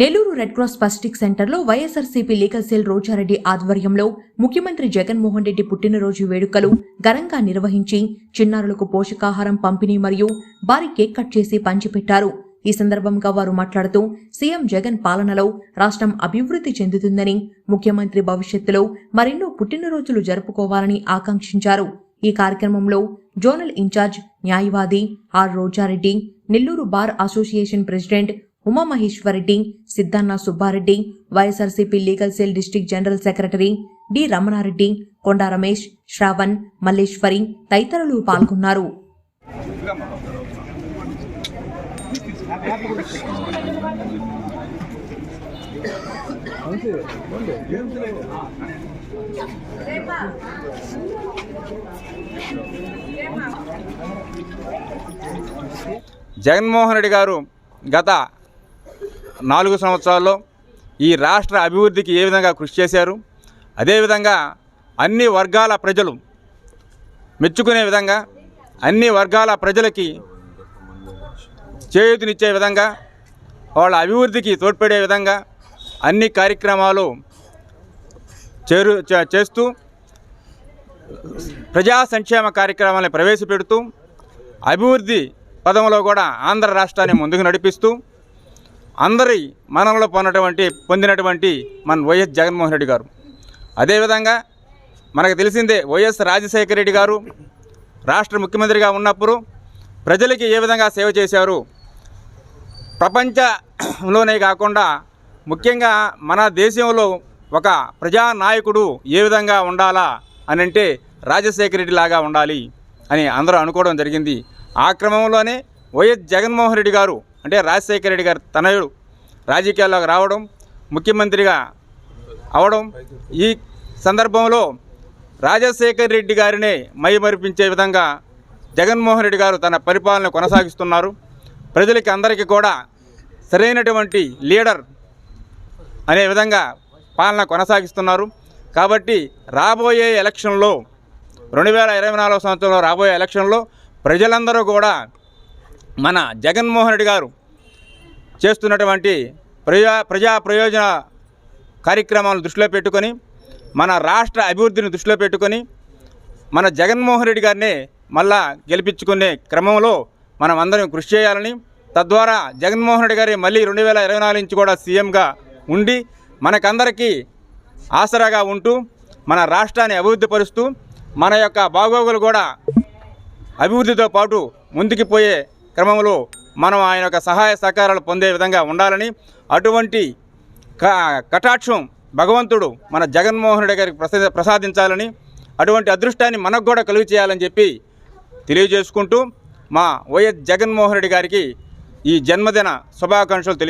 Nellore red cross Pacific సెంటర్లో YSRCP legal cell Roja Reddy ఆధ్వర్యంలో ముఖ్యమంత్రి జగన్మోహన్ రెడ్డి పుట్టినరోజు వేడుకలు ఘనంగా నిర్వహించి చిన్నారులకు పోషకాహారం పంపిణీ మరియు భారీ కేక్ కట్ చేసి పంచిపెట్టారు. ఈ సందర్భంగా వారు మాట్లాడుతూ సీఎం జగన్ పాలనలో రాష్ట్రం అభివృద్ధి చెందుతుందని ముఖ్యమంత్రి భవిష్యత్తులో మరెన్నో పుట్టినరోజులు జరుపుకోవాలని ఆకాంక్షించారు. ఈ కార్యక్రమంలో జోనల్ ఇన్ఛార్జ్ న్యాయవాది R Roja Reddy Nellore bar association president Umamaheswara Reddy Siddhanna Subba Reddy YSRCP legal cell district general secretary D Ramana Reddy Konda Ramesh Shravan Malleswari తదితరులు పాల్గొన్నారు. జగన్మోహన్ రెడ్డి గారు గత నాలుగు సంవత్సరాల్లో ఈ రాష్ట్ర అభివృద్ధికి ఏ విధంగా కృషి చేశారు? అదేవిధంగా అన్ని వర్గాల ప్రజలు మెచ్చుకునే విధంగా అన్ని వర్గాల ప్రజలకి చేయూతనిచ్చే విధంగా వాళ్ళ అభివృద్ధికి తోడ్పడే విధంగా అన్ని కార్యక్రమాలు చేరు చే- చేస్తూ ప్రజా సంక్షేమ కార్యక్రమాలను ప్రవేశపెడుతూ అభివృద్ధి పదంలో కూడా ఆంధ్ర రాష్ట్రాన్ని ముందుకు నడిపిస్తూ అందరి మనంలో పొందినటువంటి పొందినటువంటి మన వైఎస్ జగన్మోహన్ రెడ్డి గారు. అదేవిధంగా మనకు తెలిసిందే వైఎస్ రాజశేఖర రెడ్డి గారు రాష్ట్ర ముఖ్యమంత్రిగా ఉన్నప్పుడు ప్రజలకి ఏ విధంగా సేవ చేశారు? ప్రపంచంలోనే కాకుండా ముఖ్యంగా మన దేశంలో ఒక ప్రజానాయకుడు ఏ విధంగా ఉండాలా అని అంటే రాజశేఖర రెడ్డి లాగా ఉండాలి అని అందరూ అనుకోవడం జరిగింది. ఆ క్రమంలోనే వైఎస్ జగన్మోహన్ రెడ్డి గారు అంటే రాజశేఖర రెడ్డి గారు తనయుడు రాజకీయాల్లోకి రావడం ముఖ్యమంత్రిగా అవడం ఈ సందర్భంలో రాజశేఖర్ రెడ్డి గారినే మైమరిపించే విధంగా జగన్మోహన్ రెడ్డి గారు తన పరిపాలన కొనసాగిస్తున్నారు. ప్రజలకి అందరికీ కూడా సరైనటువంటి లీడర్ అనే విధంగా పాలన కొనసాగిస్తున్నారు. కాబట్టి రాబోయే ఎలక్షన్లో రెండు వేల ఇరవై నాలుగు సంవత్సరంలో రాబోయే ఎలక్షన్లో ప్రజలందరూ కూడా మన జగన్మోహన్ రెడ్డి గారు చేస్తున్నటువంటి ప్రజా ప్రజా ప్రయోజన కార్యక్రమాలను దృష్టిలో పెట్టుకొని మన రాష్ట్ర అభివృద్ధిని దృష్టిలో పెట్టుకొని మన జగన్మోహన్ రెడ్డి గారిని మళ్ళా గెలిపించుకునే క్రమంలో మనం అందరం కృషి చేయాలని తద్వారా జగన్మోహన్ రెడ్డి గారి మళ్ళీ రెండు వేల ఇరవై నాలుగు నుంచి కూడా సీఎంగా ఉండి మనకందరికీ ఆసరాగా ఉంటూ మన రాష్ట్రాన్ని అభివృద్ధి పరుస్తూ మన యొక్క బాగోగులు కూడా అభివృద్ధితో పాటు ముందుకు పోయే క్రమంలో మనం ఆయన యొక్క సహాయ సహకారాలు పొందే విధంగా ఉండాలని అటువంటి క- కటాక్షం భగవంతుడు మన జగన్మోహన్ రెడ్డి గారికి ప్రసాదించాలని అటువంటి అదృష్టాన్ని మనకు కూడా కలుగు చేయాలని చెప్పి తెలియజేసుకుంటూ మా వైఎస్ జగన్మోహన్ రెడ్డి గారికి ఈ జన్మదిన శుభాకాంక్షలు తెలియ